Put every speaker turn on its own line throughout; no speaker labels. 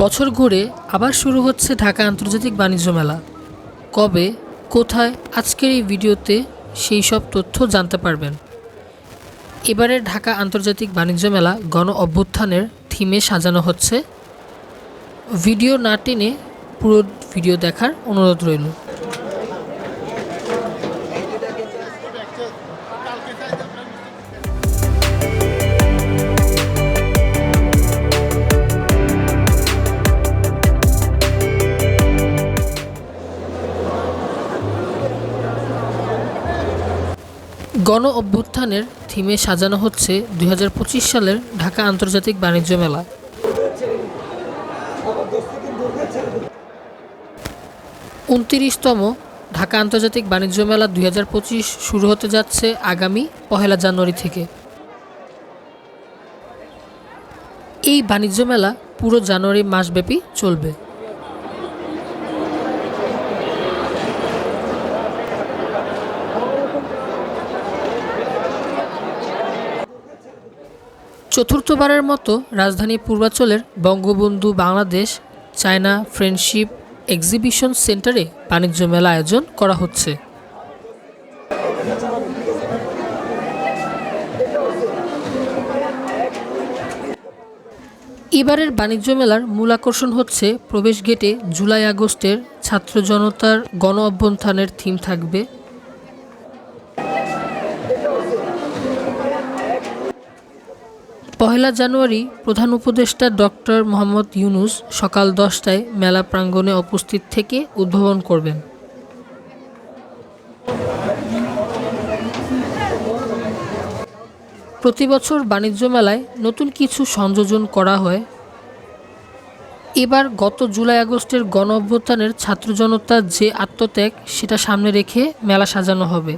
বছর ঘুরে আবার শুরু হচ্ছে ঢাকা আন্তর্জাতিক বাণিজ্য মেলা। কবে, কোথায়, আজকের এই ভিডিওতে সেই সব তথ্য জানতে পারবেন। এবারের ঢাকা আন্তর্জাতিক বাণিজ্য মেলা গণ অভ্যুত্থানের থিমে সাজানো হচ্ছে। ভিডিও না টেনে পুরো ভিডিও দেখার অনুরোধ রইল। গণ অভ্যুত্থানের থিমে সাজানো হচ্ছে দুই হাজার পঁচিশ সালের ঢাকা আন্তর্জাতিক বাণিজ্য মেলা। উনতিরিশতম ঢাকা আন্তর্জাতিক বাণিজ্য মেলা দুই হাজার পঁচিশ শুরু হতে যাচ্ছে আগামী পহেলা জানুয়ারি থেকে। এই বাণিজ্য মেলা পুরো জানুয়ারি মাসব্যাপী চলবে। চতুর্থবারের মতো রাজধানী পূর্বাঞ্চলের Bangabandhu Bangladesh, China friendship exhibition সেন্টারে বাণিজ্য মেলা আয়োজন করা হচ্ছে। এবারের বাণিজ্য মেলার মূল আকর্ষণ হচ্ছে প্রবেশ গেটে জুলাই আগস্টের ছাত্র জনতার গণ অভ্যুত্থানের থিম থাকবে। পহেলা জানুয়ারি প্রধান উপদেষ্টা ডক্টর মোহাম্মদ ইউনুস সকাল দশটায় মেলা প্রাঙ্গণে উপস্থিত থেকে উদ্ভাবন করবেন। প্রতি বছর বাণিজ্য মেলায় নতুন কিছু সংযোজন করা হয়। এবার গত জুলাই আগস্টের গণ অভ্যুত্থানের ছাত্র জনতার যে আত্মত্যাগ সেটা সামনে রেখে মেলা সাজানো হবে।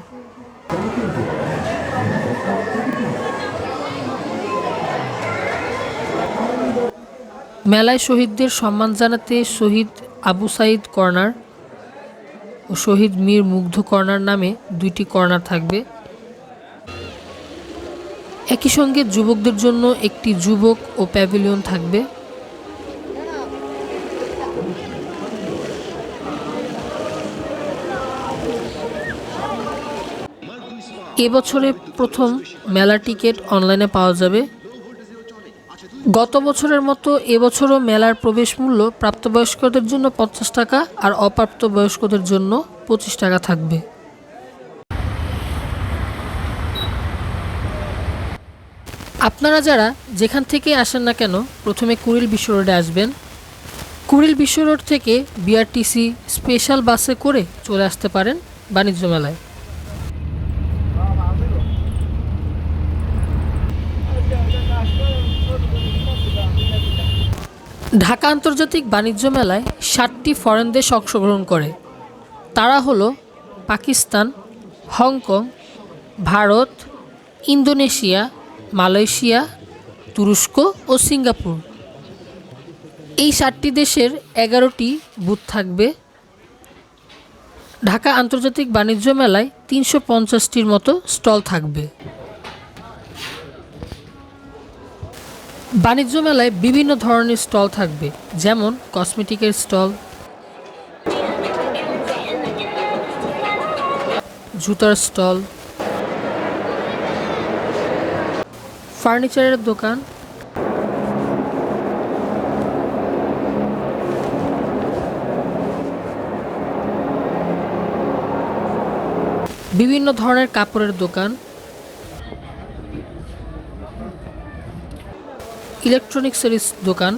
মেলায় শহীদদের সম্মান জানাতে শহীদ আবু সাইদ কর্নার ও শহীদ মীর মুগ্ধ কর্নার নামে দুইটি কর্নার থাকবে। একই সঙ্গে যুবকদের জন্য একটি যুবক ও প্যাভিলিয়ন থাকবে। এবছরে প্রথম মেলা টিকিট অনলাইনে পাওয়া যাবে। গত বছরের মতো এবছরও মেলার প্রবেশ মূল্য প্রাপ্তবয়স্কদের জন্য পঞ্চাশ টাকা আর অপ্রাপ্তবয়স্কদের জন্য পঁচিশ টাকা থাকবে। আপনারা যারা যেখান থেকে আসেন না কেন, প্রথমে কুড়িল বিশ্ব রোডে আসবেন। কুড়িল বিশ্ব রোড থেকে বিআরটিসি স্পেশাল বাসে করে চলে আসতে পারেন বাণিজ্য মেলায়। ঢাকা আন্তর্জাতিক বাণিজ্য মেলায় ষাটটি ফরেন দেশ অংশগ্রহণ করে। তারা হলো Pakistan, Hong Kong, Bharat, Indonesia, Malaysia, তুরস্ক ও সিঙ্গাপুর। এই সাতটি দেশের এগারোটি বুথ থাকবে। ঢাকা আন্তর্জাতিক বাণিজ্য মেলায় তিনশো পঞ্চাশটির মতো স্টল থাকবে। বাণিজ্য মেলায় বিভিন্ন ধরনের স্টল থাকবে, যেমন কসমেটিকের স্টল, জুতার স্টল, ফার্নিচারের দোকান, বিভিন্ন ধরনের কাপড়ের দোকান ইলেকট্রনিক্সের দোকান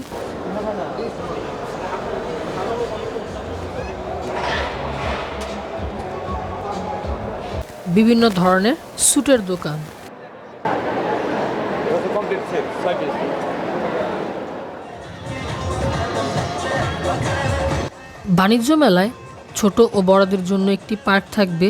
বিভিন্ন ধরনের স্যুটের দোকান. বাণিজ্য মেলায় ছোট ও বড়দের জন্য একটি পার্ক থাকবে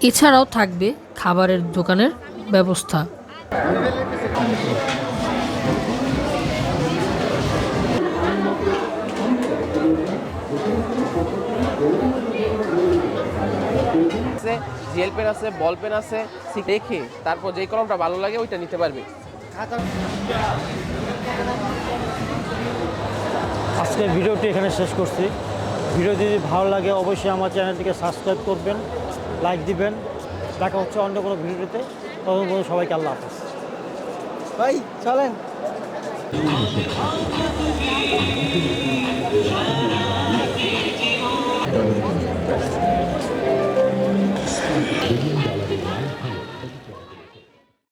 এছাড়াও থাকবে খাবারের দোকানের ব্যবস্থা।
জেল পেন আছে বল পেন আছে সি- দেখে তারপর যেই কলমটা ভালো লাগে ওইটা নিতে পারবে।
আজকে ভিডিওটি এখানে শেষ করছি। ভিডিও যদি ভালো লাগে অবশ্যই আমার চ্যানেলটিকে সাবস্ক্রাইব করবেন। লাইক দিবেন। দেখা হচ্ছে অন্য কোনো ভিডিওতে। তখন সবাইকে আল্লাহ হাফেজ।
ভাই চলেন।